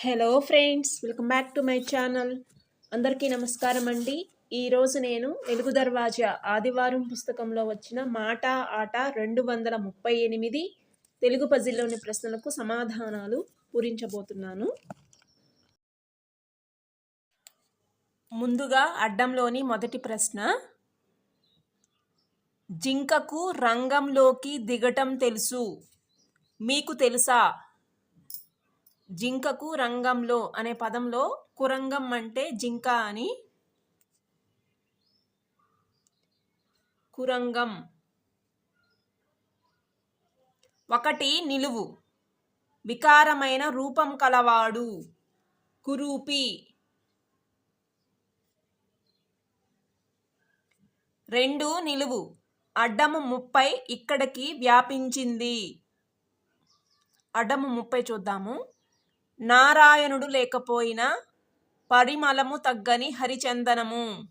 Hello friends welcome back to my channel అందరికీ నమస్కారం అండి. ఈరోజు నేను వెలుగు దర్వాజా ఆదివారం పుస్తకంలో వచ్చిన మాట ఆట రెండు వందల ముప్పై ఎనిమిది తెలుగు పజిల్లోని ప్రశ్నలకు సమాధానాలు పూరించబోతున్నాను. ముందుగా అడ్డంలోని మొదటి ప్రశ్న. జింకకు రంగంలోకి దిగటం తెలుసు. మీకు తెలుసా? జింకకు రంగంలో అనే పదంలో కురంగం అంటే జింక అని కురంగం. ఒకటి నిలువు. వికారమైన రూపం కలవాడు. కురూపి. రెండు నిలువు. అడ్డము ముప్పై ఇక్కడికి వ్యాపించింది. అడ్డము ముప్పై చూద్దాము. నారాయణుడు లేకపోయినా పరిమళము తగ్గని హరిచందనము.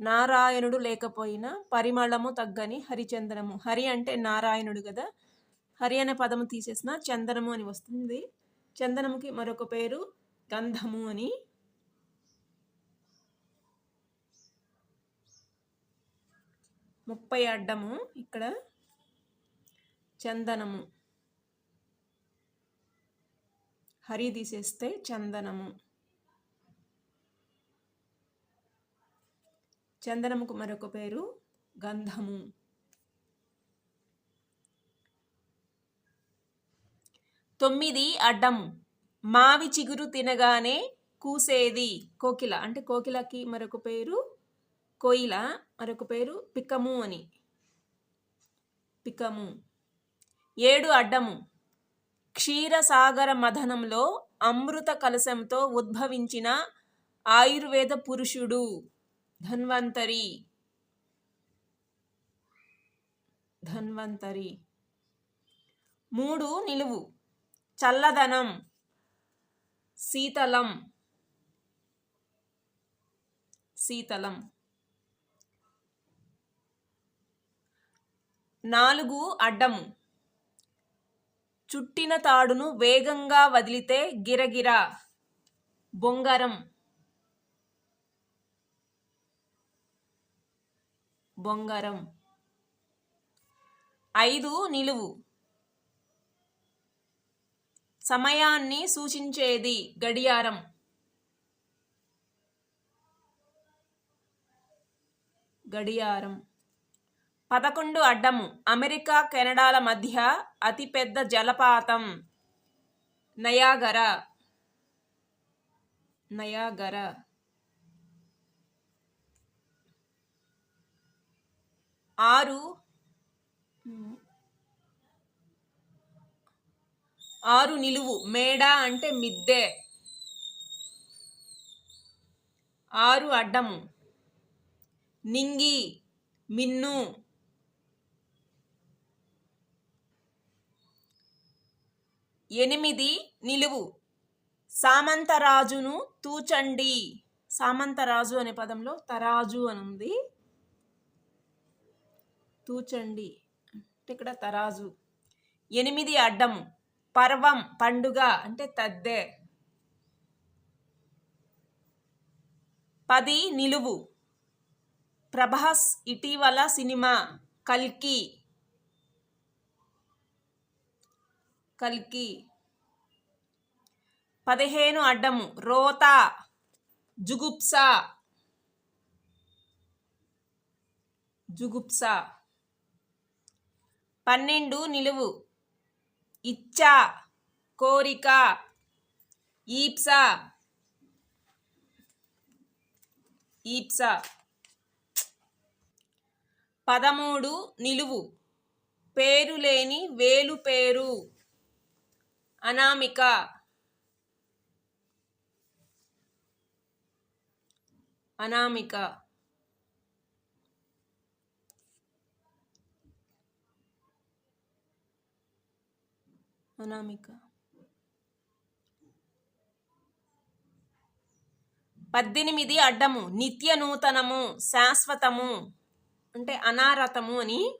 నారాయణుడు లేకపోయినా పరిమళము తగ్గని హరిచందనము. హరి అంటే నారాయణుడు కదా. హరి అనే పదము తీసేసిన చందనము అని వస్తుంది. చందనముకి మరొక పేరు గంధము అని. ముప్పై అడ్డము ఇక్కడ. చందనము. హరి తీసేస్తే చందనము. చందనముకు మరొక పేరు గంధము. తొమ్మిది అడ్డం మావి చిగురు తినగానే కూసేది. కోకిల అంటే కోకిలకి మరొక పేరు కోయిల మరొక పేరు పిక్కము అని. పిక్కము. ఏడు అడ్డము. క్షీరసాగర మథనంలో అమృత కలశంతో ఉద్భవించిన ఆయుర్వేద పురుషుడు ధన్వంతరి. ధన్వంతరి. మూడు నిలువు. చల్లదనం. శీతలం. శీతలం. నాలుగు అడ్డము. చుట్టిన తాడును వేగంగా వదిలితే గిరగిర. బొంగరం. బొంగరం. ఐదు నిలువు. సమయాన్ని సూచించేది గడియారం. గడియారం. పదకొండు అడ్డము. అమెరికా కెనడాల మధ్య అతిపెద్ద జలపాతం. నయాగర. నయాగర. ఆరు. ఆరు నిలువు. మేడ అంటే మిద్దె. ఆరు అడ్డము. నింగి మిన్ను. ఎనిమిది నిలువు. సామంతరాజును తూచండి. సామంతరాజు అనే పదంలో తరాజు అని ఉంది. తూచండి. అంటే ఇక్కడ తరాజు. ఎనిమిది అడ్డము పర్వం పండుగ అంటే తద్దె. పది నిలువు. ప్రభాస్ ఇటీవల సినిమా కల్కి. కల్కి. పదిహేను అడ్డము. రోత జుగుప్స. జుగుప్స. పన్నెండు నిలువు. ఇచ్చ కోరిక ఈప్స. ఈప్స. పదమూడు నిలువు. పేరు లేని వేలు పేరు. అనామిక. అనామిక. అనామిక. పద్దెనిమిది అడ్డము నిత్య నూతనము శాశ్వతము అంటే అనారతము అని.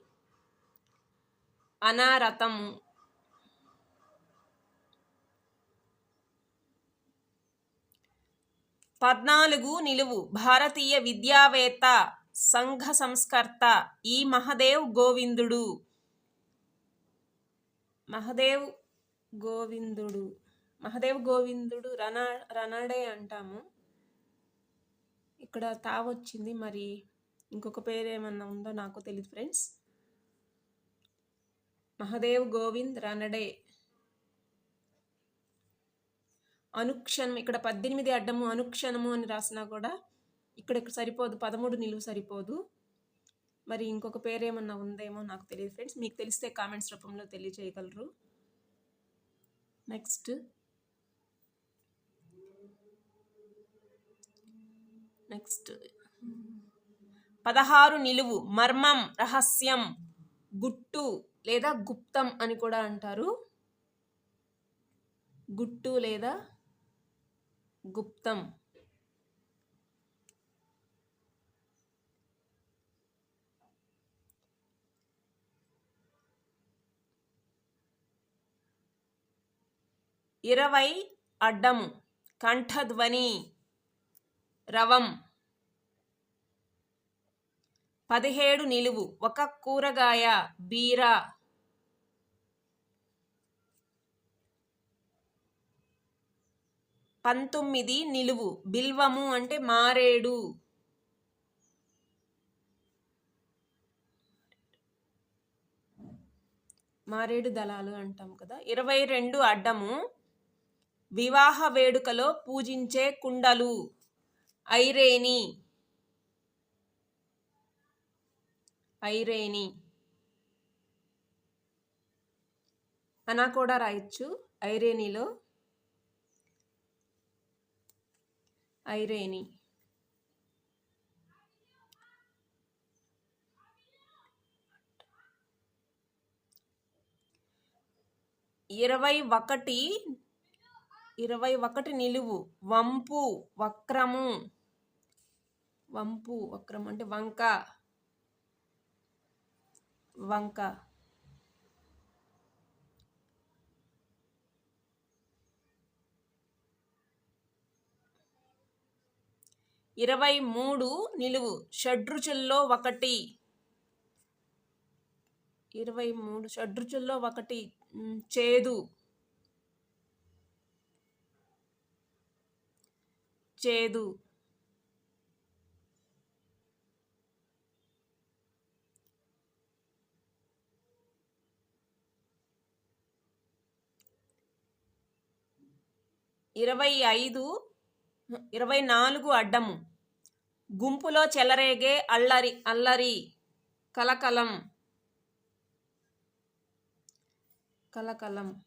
అనారతము. పద్నాలుగు నిలువు భారతీయ విద్యావేత్త సంఘ సంస్కర్త ఈ మహదేవ్ గోవిందుడు. మహదేవ్ గోవిందుడు. మహదేవ్ గోవిందుడు రణ రణడే అంటాము. ఇక్కడ తావొచ్చింది మరి ఇంకొక పేరు ఏమన్నా ఉందో నాకు తెలియదు ఫ్రెండ్స్. మహదేవ్ గోవింద్ రణడే అనుక్షణం ఇక్కడ పద్దెనిమిది అడ్డము అనుక్షణము అని రాసినా కూడా ఇక్కడ సరిపోదు పదమూడు నిలువు సరిపోదు. మరి ఇంకొక పేరు ఏమన్నా ఉందేమో నాకు తెలియదు ఫ్రెండ్స్ మీకు తెలిస్తే కామెంట్స్ రూపంలో తెలియజేయగలరు నెక్స్ట్ నెక్స్ట్ పదహారు నిలువు మర్మం రహస్యం గుట్టు లేదా గుప్తం అని కూడా అంటారు. గుట్టు లేదా గుప్తం. ఇరవై అడ్డము. కంఠధ్వని. రవం. పదిహేడు నిలువు. ఒక కూరగాయ. బీర. పంతొమ్మిది నిలువు. బిల్వము అంటే మారేడు. మారేడు దళాలు అంటాం కదా. ఇరవై రెండు అడ్డము. వివాహ వేడుకలో పూజించే కుండలు. ఐరేని. ఐరేని. అనా కూడా రాయొచ్చు. ఐరేనిలో ఐరేని. ఇరవై ఒకటి ఇరవై ఒకటి నిలువు వంపు వక్రము. వంపు వక్రం అంటే వంక. వంక. ఇరవై మూడు నిలువు. షడ్రుచుల్లో ఒకటి. ఇరవై మూడు షడ్రుచుల్లో ఒకటి. చేదు. చేదు. ఇరవై ఐదు ఇరవై నాలుగు అడ్డము. గుంపులో చెలరేగే అల్లరి అల్లరి కలకలం. కలకలం.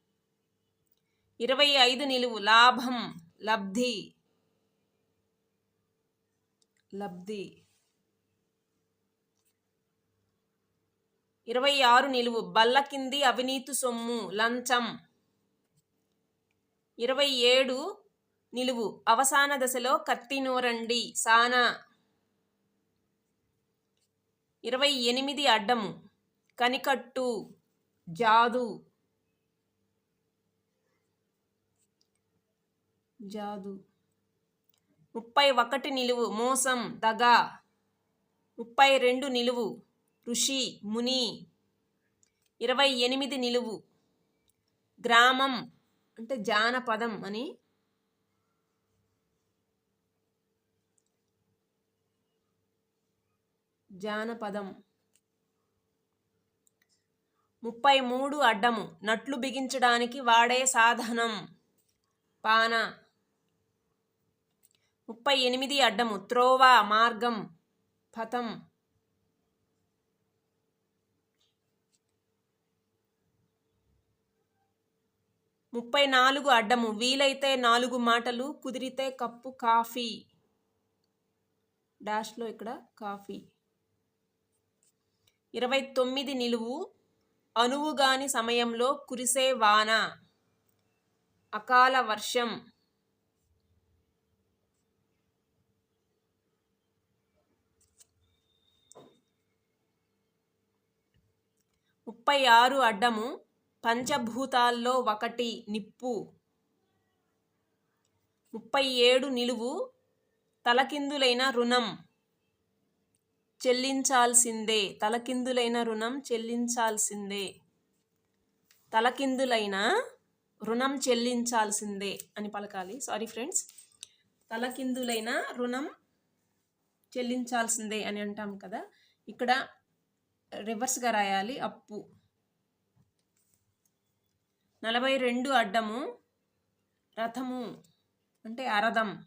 ఇరవై ఐదు నిలువు లాభం లబ్ధి. లబ్ధి. ఇరవై ఆరు నిలువు బల్ల కింది అవినీతి సొమ్ము లంచం. ఇరవై ఏడు నిలువు. అవసాన దశలో కత్తి నూరండి సానా ఇరవై ఎనిమిది అడ్డము. కనికట్టు జాదు. జాదు. ముప్పై ఒకటి నిలువు. మోసం దగ. ముప్పై రెండు నిలువు. ఋషి ముని. ఇరవై ఎనిమిది నిలువు. గ్రామం అంటే జానపదం అని జానపదం. ముప్పై మూడు అడ్డము. నట్లు బిగించడానికి వాడే సాధనం. పాన. ముప్పై ఎనిమిది అడ్డము. త్రోవ మార్గం. పథం. ముప్పై నాలుగు అడ్డము. వీలైతే నాలుగు మాటలు కుదిరితే కప్పు కాఫీ. డాష్లో ఇక్కడ కాఫీ. ఇరవై తొమ్మిది నిలువు అనువుగాని సమయంలో కురిసే వాన. అకాల వర్షం. ముప్పై ఆరు అడ్డము పంచభూతాల్లో ఒకటి నిప్పు. ముప్పై ఏడు నిలువు తలకిందులైన రుణం. చెల్లించాల్సిందే. తలకిందులైన రుణం చెల్లించాల్సిందే. తలకిందులైన రుణం చెల్లించాల్సిందే అని పలకాలి. సారీ ఫ్రెండ్స్ తలకిందులైన రుణం చెల్లించాల్సిందే అని అంటాం కదా. ఇక్కడ రివర్స్గా రాయాలి. అప్పు. నలభై రెండు అడ్డము రథము అంటే అరథం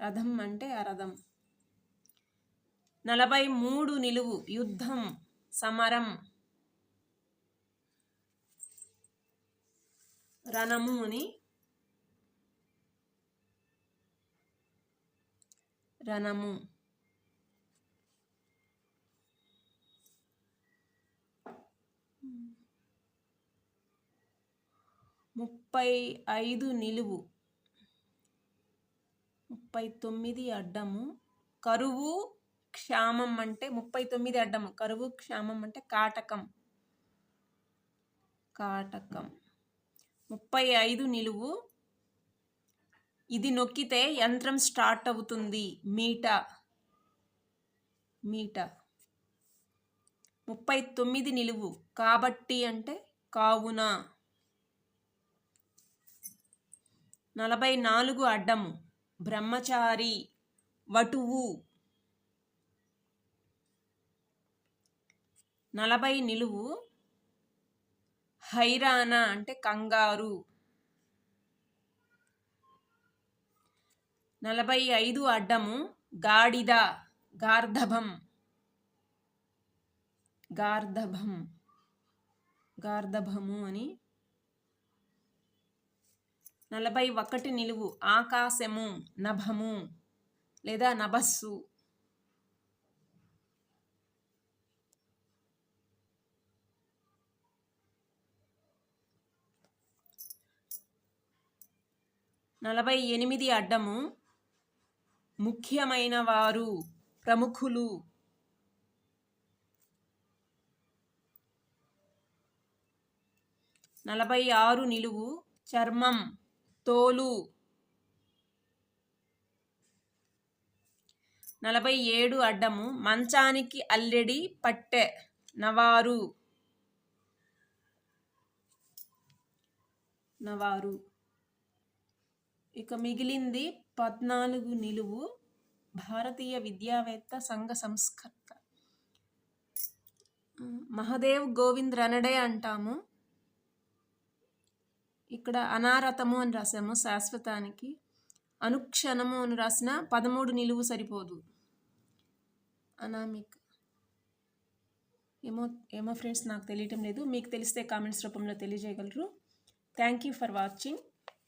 రథం అంటే అరథం నలభై మూడు నిలువు యుద్ధం సమరం రణము అని రణము. ముప్పై ఐదు నిలువు ముప్పై తొమ్మిది అడ్డము కరువు క్షామం అంటే ముప్పై తొమ్మిది అడ్డము. కరువు క్షామం అంటే కాటకం. కాటకం. ముప్పై ఐదు నిలువు. ఇది నొక్కితే యంత్రం స్టార్ట్ అవుతుంది. మీట. మీట. ముప్పై తొమ్మిది నిలువు. కాబట్టి అంటే కావున. నలభై నాలుగు అడ్డము. బ్రహ్మచారి. వటువు. నలభై నిలువు హైరానా అంటే కంగారు. నలభై ఐదు అడ్డము గాడిద గార్ధభం. గార్ధభం. గార్ధభము అని. నలభై ఒకటి నిలువు ఆకాశము నభము లేదా నభస్సు. నలభై ఎనిమిది అడ్డము ముఖ్యమైన వారు ప్రముఖులు. నలభై ఆరు నిలువు చర్మం తోలు. నలభై ఏడు అడ్డము మంచానికి అల్లెడి పట్టె నవారు. నవారు. ఇక మిగిలింది పద్నాలుగు నిలువు భారతీయ విద్యావేత్త సంఘ సంస్కర్త. మహదేవ్ గోవింద్ రనడే అంటాము. ఇక్కడ అనారతము అని రాసాము శాశ్వతానికి. అనుక్షణము అని రాసిన పదమూడు నిలువు సరిపోదు. అనామిక్. ఏమో ఏమో ఫ్రెండ్స్ నాకు తెలియటం లేదు. మీకు తెలిస్తే కామెంట్స్ రూపంలో తెలియజేయగలరు. Thank you for watching